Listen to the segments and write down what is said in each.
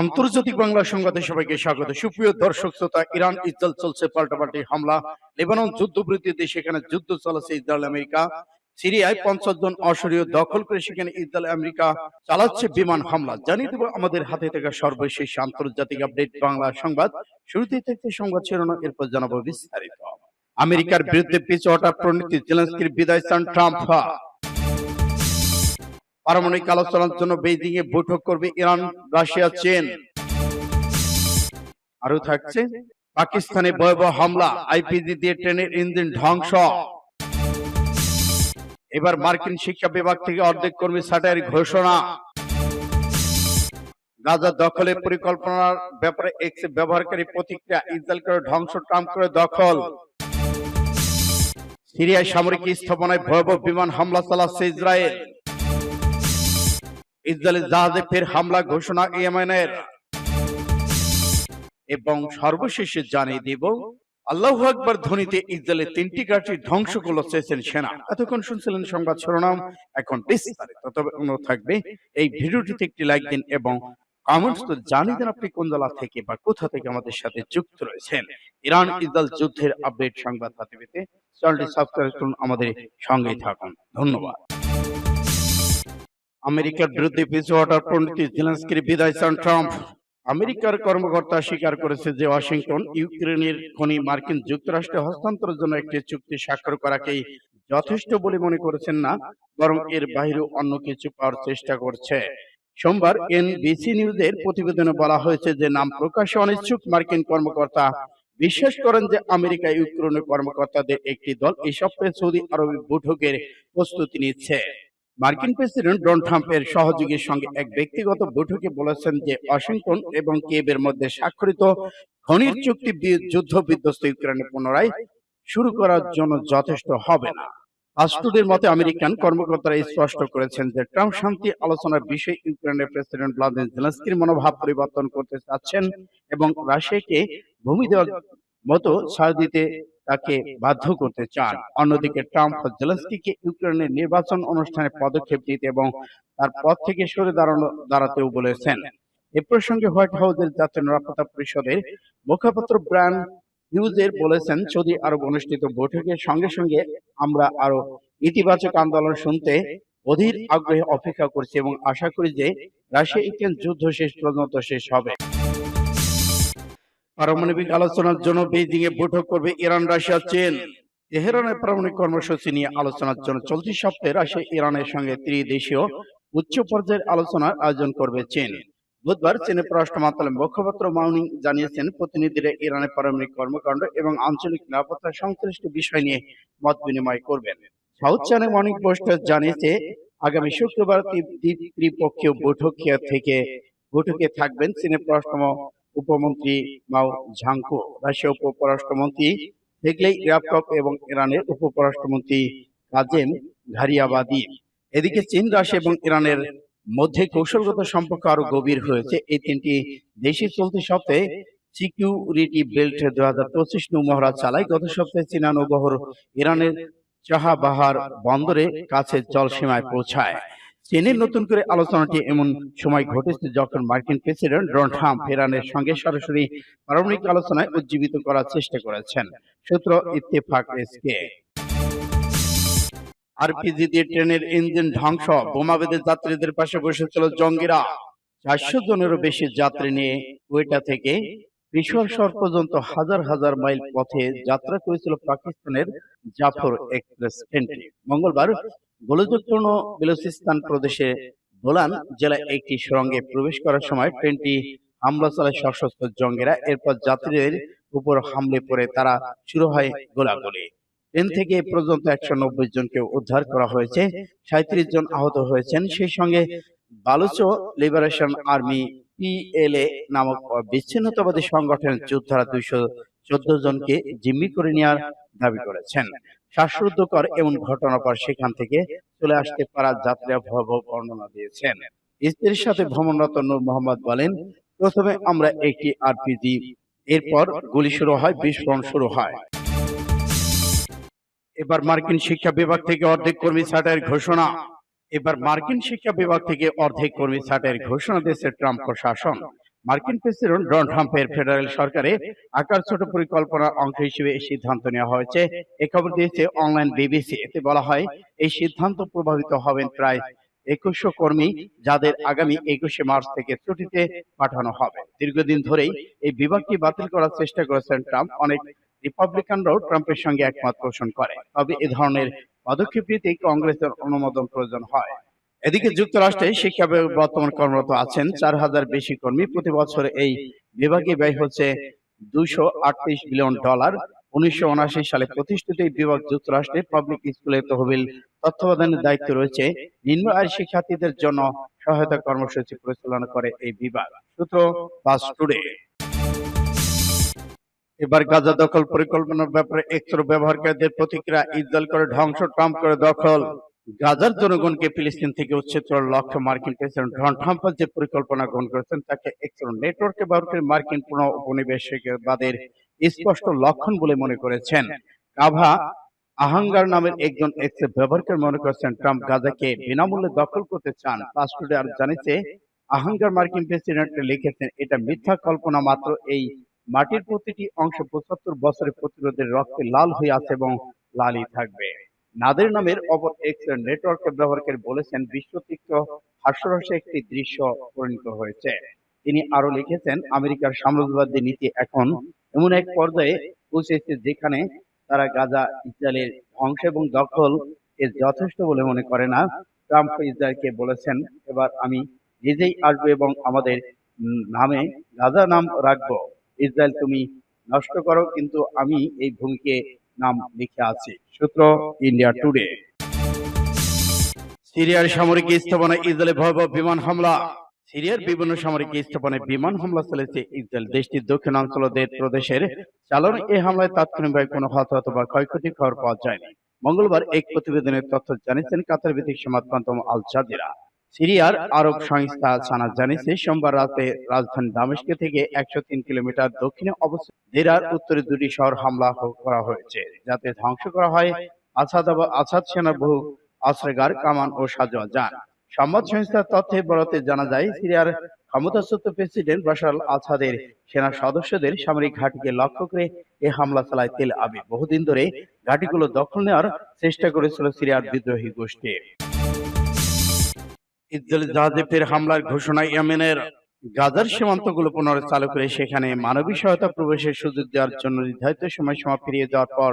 আন্তর্জাতিক বাংলা সংবাদে সবাইকে স্বাগত। সুপ্রিয় দর্শক শ্রোতা, ইরান ইসরায়েল চলছে পাল্টাপাল্টি হামলা। লেবানন যুদ্ধবৃত্তিতে সেখানে যুদ্ধ চলেছে ইসরায়েল আমেরিকা। সিরিয়ায় পঞ্চাশ জন অসরীয় দখল করে সেখানে ইসরায়েল আমেরিকা চালাচ্ছে বিমান হামলা। জানিয়ে দেব আমাদের হাতে থাকা সর্বশেষ আন্তর্জাতিক আপডেট বাংলা সংবাদ। শুরুতেই থাকতে সংবাদ শিরোনাম, এরপর জানাব বিস্তারিত। আমেরিকার বিরুদ্ধে পিছু হটা প্রণীতি জেলেন্সকির বিদায় চান ট্রাম্প। পারমাণবিক আলোচনার জন্য বেইজিং এ বৈঠক করবে ইরান, রাশিয়া, চীন। আরও থাকছে পাকিস্তানে ভয়াবহ হামলা, আইপিজি দিয়ে ট্রেনের ইঞ্জিন ধ্বংস। এবার মার্কিন শিক্ষা বিভাগ থেকে অর্ধেক কর্মী ছাঁটাইয়ের ঘোষণা। গাজা দখলের পরিকল্পনার ব্যাপারে এক্স ব্যবহারকারী প্রতিক্রিয়া, ইসরায়েল করে ধ্বংস, ট্রাম্প করে দখল। সিরিয়ায় সামরিক স্থাপনায় ভয়াবহ বিমান হামলা চালাচ্ছে ইসরায়েল। ইসরায়েলের জাহাজে ফের হামলা ঘোষণা ইয়েমেনের। এবং সর্বশেষে জানিয়ে দিব আল্লাহ আকবর ধ্বনিতে ইসরায়েলের তিনটি ঘাঁটি ধ্বংস করল চেয়েছেন সেনা। এতক্ষণ শুনছিলেন সংবাদ শিরোনাম এখন বিস্তারিত। তবে অনুরোধ থাকবে এই ভিডিওটিতে একটি লাইক দিন এবং কমেন্টস তো জানিয়ে দেন আপনি কোন জেলা থেকে বা কোথা থেকে আমাদের সাথে যুক্ত রয়েছেন। ইরান ইসরায়েল যুদ্ধের আপডেট সংবাদ হাতে পেতে চ্যানেলটি সাবস্ক্রাইব করুন আমাদের সঙ্গেই থাকুন। ধন্যবাদ। আমেরিকার বিরুদ্ধে পিছু হটার পণ্ডিত জেলেন্সকির বিদায় চান ট্রাম্প। আমেরিকার কর্মকর্তা স্বীকার করেছে যে ওয়াশিংটন, ইউক্রেনের খনি মার্কিন যুক্তরাষ্ট্রে হস্তান্তরের জন্য একটি চুক্তি স্বাক্ষর করাকেই যথেষ্ট বলে মনে করেছেন না, বরং এর বাইরে অন্য কিছু পাওয়ার চেষ্টা করছে। সোমবার এনবিসি নিউজের প্রতিবেদনে বলা হয়েছে যে নাম প্রকাশে অনিচ্ছুক মার্কিন কর্মকর্তা বিশ্বাস করেন যে আমেরিকা ইউক্রেনের কর্মকর্তাদের একটি দল এই সপ্তাহে সৌদি আরবে বৈঠকের প্রস্তুতি নিচ্ছে। মার্কিন প্রেসিডেন্ট ডোনাল্ড ট্রাম্পের সহযোগীর সঙ্গে এক ব্যক্তিগত বৈঠকে বলেছেন যে ওয়াশিংটন এবং কিয়েভের মধ্যে স্বাক্ষরিত খনির চুক্তি যুদ্ধ বিধ্বস্ত ইউক্রেনে পুনরায় শুরু করার জন্য যথেষ্ট হবে না। রাষ্ট্রটির মতে আমেরিকান কর্মকর্তারা স্পষ্ট করেছেন যে ট্রাম্প শান্তি আলোচনার বিষয়ে ইউক্রেনের প্রেসিডেন্ট ভ্লাদিমির জেলেন্সকির মনোভাব পরিবর্তন করতে চাচ্ছেন এবং রাশিয়াকে ভূমি দেওয়ার মতো ছাড় দিতে তাকে বাধ্য করতে চান। অন্যদিকে ট্রাম্প জেলেন্সকিকে ইউক্রেনের নির্বাচন অনুষ্ঠানে পদক্ষেপ নিতে এবং তার পদ থেকে সরে দাঁড়ানো দাঁড়াতেও বলেছেন। এ প্রসঙ্গে হোয়াইট হাউসের জাতীয় নিরাপত্তা পরিষদের মুখপাত্র ব্রায়ান হিউজের বলেছেন সৌদি আরব অনুষ্ঠিত বৈঠকের সঙ্গে সঙ্গে আমরা আরও ইতিবাচক আন্দোলন শুনতে অধীর আগ্রহে অপেক্ষা করছি এবং আশা করি যে রাশিয়া ইউক্রেন যুদ্ধ শেষ পর্যন্ত শেষ হবে। পারমাণবিক আলোচনার জন্য বেইজিং এ বৈঠক করবে ইরান, রাশিয়া, চীন। তেহরানের পারমাণবিক কর্মসূচি নিয়ে আলোচনার জন্য চলতি সপ্তাহে রাশিয়া, ইরানের সঙ্গে ত্রিদেশীয় উচ্চ পর্যায়ের আলোচনার আয়োজন করবে চীন। বুধবার চীনের পররাষ্ট্র মন্ত্রণালয়ের মুখপাত্র মাউনিং জানিয়েছেন, প্রতিনিধিরা ইরানের পারমাণবিক কর্মকাণ্ড এবং আঞ্চলিক নিরাপত্তা সংশ্লিষ্ট বিষয় নিয়ে মত বিনিময় করবেন। সাউথ চায়না মর্নিং পোস্ট জানিয়েছে, আগামী শুক্রবার ত্রি- ত্রি- ত্রিপক্ষীয় বৈঠক থেকে বৈঠকে থাকবেন চীনের পররাষ্ট্র উপমন্ত্রী মাও ঝাংকো রাশিয়া উপপরাষ্ট্রমন্ত্রী সেগলেই ইয়াকব এবং ইরানের উপপরাষ্ট্রমন্ত্রী কাজেম ঘারিয়াবাদি। এদিকে চীন, রাশিয়া এবং ইরানের মধ্যে কৌশলগত সম্পর্ক আরও গভীর হয়েছে। এই তিনটি দেশই চলতি সপ্তাহে সিকিউরিটি বেল্ট দু হাজার পঁচিশ নৌ মহড়া চালায়। গত সপ্তাহে চীনা নৌবহর ইরানের চাহাবাহার বন্দরে কাছে জলসীমায় পৌঁছায়। চীনের নতুন করে আলোচনাটি এমন সময় ঘটেছে যখন মার্কিন প্রেসিডেন্ট ডোনাল্ড ট্রাম্প ইরানের সঙ্গে সরাসরি পারমাণবিক আলোচনায় উজ্জীবিত করার চেষ্টা করেছেন। সূত্র ইত্তেফাক এসকে আরপিজি দিয়ে ট্রেনের ইঞ্জিন ধ্বংস যাত্রীদের পাশে বসেছিল জঙ্গিরা। চারশো জনেরও বেশি যাত্রী নিয়ে কোয়েটা থেকে পেশোয়ার শহর পর্যন্ত হাজার হাজার মাইল পথে যাত্রা করেছিল পাকিস্তানের জাফর এক্সপ্রেস ট্রেনটি। মঙ্গলবার গোলযোগপূর্ণ বেলুচিস্তান প্রদেশে বোলান জেলায় একটি সুড়ঙ্গে প্রবেশ করার সময় ট্রেনটি হামলা চালায় সশস্ত্র জঙ্গিরা। এরপর যাত্রীদের উপর হামলে পড়ে তারা শুরু হয় গোলাগুলি। ট্রেন থেকে এ পর্যন্ত একশো নব্বই জনকে উদ্ধার করা হয়েছে। সাঁত্রিশ জন আহত হয়েছেন। সেই সঙ্গে বালুচো লিবারেশন আর্মি পিএলএ নামক বিচ্ছিন্নতাবাদী সংগঠনের যোদ্ধারা দুইশো চোদ্দ জনকে জিম্মি করে নেওয়ার দাবি করেছেন। শ্বাসরুদ্ধকর এমন ঘটনার পর সেখান থেকে চলে আসতে পারা যাত্রীরা ভয়াবহ বর্ণনা দিয়েছেন। স্ত্রীর সাথে ভ্রমণরত নূর মোহাম্মদ বলেন প্রথমে আমরা একটি আরপিজি এরপর গুলি শুরু হয় বিস্ফোরণ শুরু হয়। এবার মার্কিন শিক্ষা বিভাগ থেকে অর্ধেক কর্মী ছাঁটাইয়ের ঘোষণা। এবার মার্কিন শিক্ষা বিভাগ থেকে অর্ধেক কর্মী ছাঁটাইয়ের ঘোষণা দিয়েছে ট্রাম্প প্রশাসন মার্কিন প্রেসিডেন্ট ডোনাল্ড ট্রাম্পের ফেডারেল সরকারে আকার ছোট পরিকল্পনার অংশ হিসেবে এই সিদ্ধান্ত নেওয়া হয়েছে। এ খবর দিয়েছে অনলাইন বিবিসি। এতে বলা হয়, এই সিদ্ধান্ত প্রভাবিত হবেন প্রায় একুশশো কর্মী যাদের আগামী একুশে মার্চ থেকে ছুটিতে পাঠানো হবে। দীর্ঘদিন ধরেই এই বিভাগটি বাতিল করার চেষ্টা করেছেন ট্রাম্প। অনেক রিপাবলিকানরাও ট্রাম্পের সঙ্গে একমত পোষণ করে। তবে এ ধরনের পদক্ষেপ নিতে কংগ্রেসের অনুমোদন প্রয়োজন হয়। এদিকে যুক্তরাষ্ট্রে শিক্ষা বর্তমান কর্মরত আছেন চার হাজার বেশি কর্মী। প্রতি বছর এই বিভাগে ব্যয় হচ্ছে দুইশো আটত্রিশ বিলিয়ন ডলার। উনিশশো উনআশি সালে প্রতিষ্ঠিত এই বিভাগ যুক্তরাষ্ট্রে পাবলিক স্কুলের তহবিল তত্ত্বাবধানের দায়িত্ব রয়েছে নিম্ন আয়ের শিক্ষার্থীদের জন্য সহায়তা কর্মসূচি পরিচালনা করে এই বিভাগ। সূত্র বাস টুডে এবার গাজা দখল পরিকল্পনার ব্যাপারে একত্র ব্যবহারকারীদের প্রতিক্রিয়া ইসরায়েল করে ধ্বংস ট্রাম্প করে দখল। গাজার জনগণকে ফিলিস্তিন থেকে উচ্ছেদ করার লক্ষ্যে মার্কিন প্রেসিডেন্ট ডোনাল্ড ট্রাম্প যে পরিকল্পনা গ্রহণ করেছেন, তাকে একত্র নেটওয়ার্কে ব্যবহার করে মার্কিন পুনঃ উপনিবেশবাদের স্পষ্ট লক্ষণ বলে মনে করেছেন। কাভা আহাঙ্গার নামের একজন এক্স ব্যবহারকারী মনে করেছেন, ট্রাম্প গাজাকে বিনামূল্যে দখল করতে চান। পাসটুডে আর জানিয়েছে, আহাঙ্গার মার্কিন প্রেসিডেন্ট লিখেছেন, এটা মিথ্যা কল্পনা মাত্র। এই মাটির প্রতিটি অংশ পঁচাত্তর বছরের প্রতিরোধের রক্তে লাল হয়ে আছে এবং লালই থাকবে। নাদের নামের অপর এক নেটওয়ার্কের ব্যবহারকারী বলেছেন বিশ্বতিক্ত হাস্যরসে একটি দৃশ্য পরিণত হয়েছে। তিনি আরও লিখেছেন আমেরিকার সাম্রাজ্যবাদী নীতি এখন এমন এক পর্যায়ে পৌঁছেছে যেখানে তারা গাজা ইসরায়েলের ধ্বংস এবং দখল এর যথেষ্ট বলে মনে করে না। ট্রাম্প ইসরায়েলকে বলেছেন এবার আমি নিজেই আসব এবং আমাদের নামে গাজা নাম রাখব। ইসরায়েল তুমি নষ্ট করো কিন্তু আমি এই ভূমিকে নাম লিখে আছি সূত্র ইন্ডিয়া টুডে। সিরিয়ার সামরিক স্থাপনায় ইসরায়েলে ভয়াবহ বিমান হামলা। সিরিয়ার বিভিন্ন সামরিক স্থাপনায় বিমান হামলা চলেছে ইসরায়েল দেশটির দক্ষিণাঞ্চল দের প্রদেশের চালানো এই হামলায় তাৎক্ষণিকভাবে কোনো হতাহত বা ক্ষয়ক্ষতি খবর পাওয়া যায়নি। মঙ্গলবার এক প্রতিবেদনের তথ্য জানিয়েছেন কাতার ভিত্তিক সংবাদ মাধ্যম আল জাজিরা সিরিয়ার আরব সংস্থা সানা জানিয়েছে সোমবার রাতে রাজধানী দামেস্কে থেকে একশো তিন কিলোমিটার দক্ষিণে অবস্থিত দেরার উত্তরে দুটি শহর হামলা করা হয়েছে যাতে ধ্বংস করা হয় আসাদ আসাদ সেনার বহু আশ্রয়গার কামান ও সাজোয়া যান। সংবাদ সংস্থার তথ্যে বরাতে জানা যায় সিরিয়ার ক্ষমতাচ্যুত প্রেসিডেন্ট বাশার আসাদের সেনা সদস্যদের সামরিক ঘাঁটিকে লক্ষ্য করে এ হামলা চালায় তেল আবি বহুদিন ধরে ঘাঁটিগুলো দখল নেওয়ার চেষ্টা করেছিল সিরিয়ার বিদ্রোহী গোষ্ঠী ইসরায়েলি জাহাজে ফের হামলার ঘোষণা ইয়েমেনের গাজার সীমান্তগুলো পুনরায় চালু করে সেখানে মানবিক সহায়তা প্রবেশের সুযোগ দেওয়ার জন্য নির্ধারিত যাওয়ার পর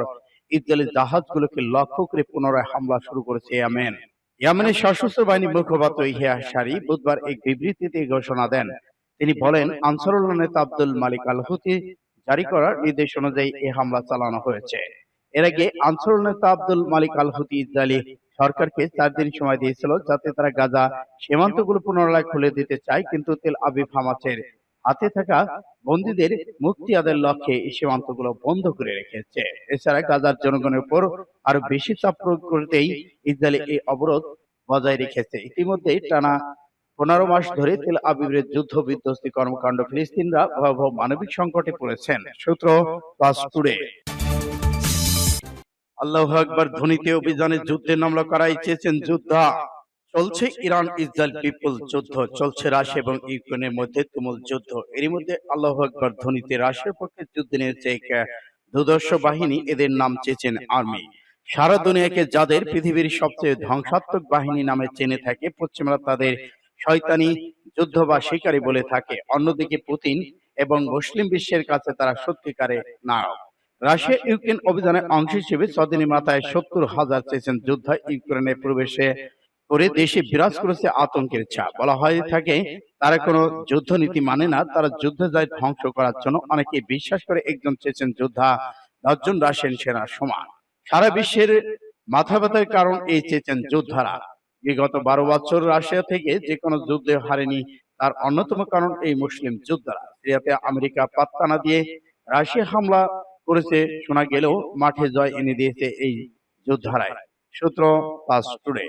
জাহাজগুলোকে লক্ষ্য করে পুনরায় হামলা শুরু করেছে ইয়েমেন। ইয়েমেনের সশস্ত্র মুখপাত্র ইহিয়া শারি বুধবার এক বিবৃতিতে ঘোষণা দেন। তিনি বলেন আনসারুল্লাহ নেতা আব্দুল মালিক আল হুতি জারি করার নির্দেশ অনুযায়ী এই হামলা চালানো হয়েছে। এর আগে আনসারুল নেতা আব্দুল মালিক আল হুতি ইসরায়েলি সরকারকে চার দিন সময় দিয়েছিল যাতে তারা গাজা সীমান্তগুলো পুনরায় খুলে দিতে চায়, কিন্তু তেল আবিব হামাসের হাতে থাকা বন্দীদের মুক্তি আদের লক্ষ্যে এই সীমান্তগুলো বন্ধ করে রেখেছে। এছাড়া গাজার জনগণের উপর আরও বেশি চাপ প্রয়োগ করতেই ইসরায়েল এই অবরোধ বজায় রেখেছে। ইতিমধ্যে টানা পনেরো মাস ধরে তেল আবিবের যুদ্ধ বিধ্বস্তি কর্মকাণ্ড ফিলিস্তিনরা ভয়াবহ মানবিক সংকটে পড়েছেন। সূত্র টুডে আল্লাহ আকবর ধ্বনিতে অভিযানে যুদ্ধে নামলা করাই চেয়েছেন যোদ্ধা। চলছে ইরান ইসরায়েল পিপল যুদ্ধ। চলছে রাশিয়া এবং ইউক্রেনের মধ্যে তুমুল যুদ্ধ। এরই মধ্যে আল্লাহ আকবর ধ্বনিতে রাশিয়ার পক্ষে যুদ্ধ নিয়েছে এক আহ, দুদর্শ বাহিনী। এদের নাম চেয়েছেন আর্মি। সারা দুনিয়াকে যাদের পৃথিবীর সবচেয়ে ধ্বংসাত্মক বাহিনী নামে চেনে থাকে পশ্চিমরা তাদের শয়তানি যুদ্ধ বা শিকারী বলে থাকে। অন্যদিকে পুতিন এবং মুসলিম বিশ্বের কাছে তারা সত্যিকারে নায়ক। রাশিয়া ইউক্রেন অভিযানের অংশ হিসেবে ছদিনের মাথায় সত্তর হাজার চেয়েছেন যোদ্ধা ইউক্রেনে প্রবেশে করে দেশে বিরাজ করেছে আতঙ্কের ছাপ। বলা হয় থাকে, তারা কোনো যুদ্ধ নীতি মানে না, তারা যুদ্ধ যায় ধ্বংস করার জন্য অনেকে বিশ্বাস করে একজন চেয়েছেন যোদ্ধা, দশজন রাশিয়ান সেনার সমান। সারা বিশ্বের মাথা ব্যথার কারণ এই চেয়েছেন যোদ্ধারা। বিগত বারো বছর রাশিয়া থেকে যে কোনো যুদ্ধে হারেনি, তার অন্যতম কারণ এই মুসলিম যোদ্ধারা। সিরিয়াতে আমেরিকা পাত্তা না দিয়ে রাশিয়া হামলা করেছে শোনা গেলেও মাঠে জয় এনে দিয়েছে এই যোদ্ধারায় সূত্র পাঁচ টুডে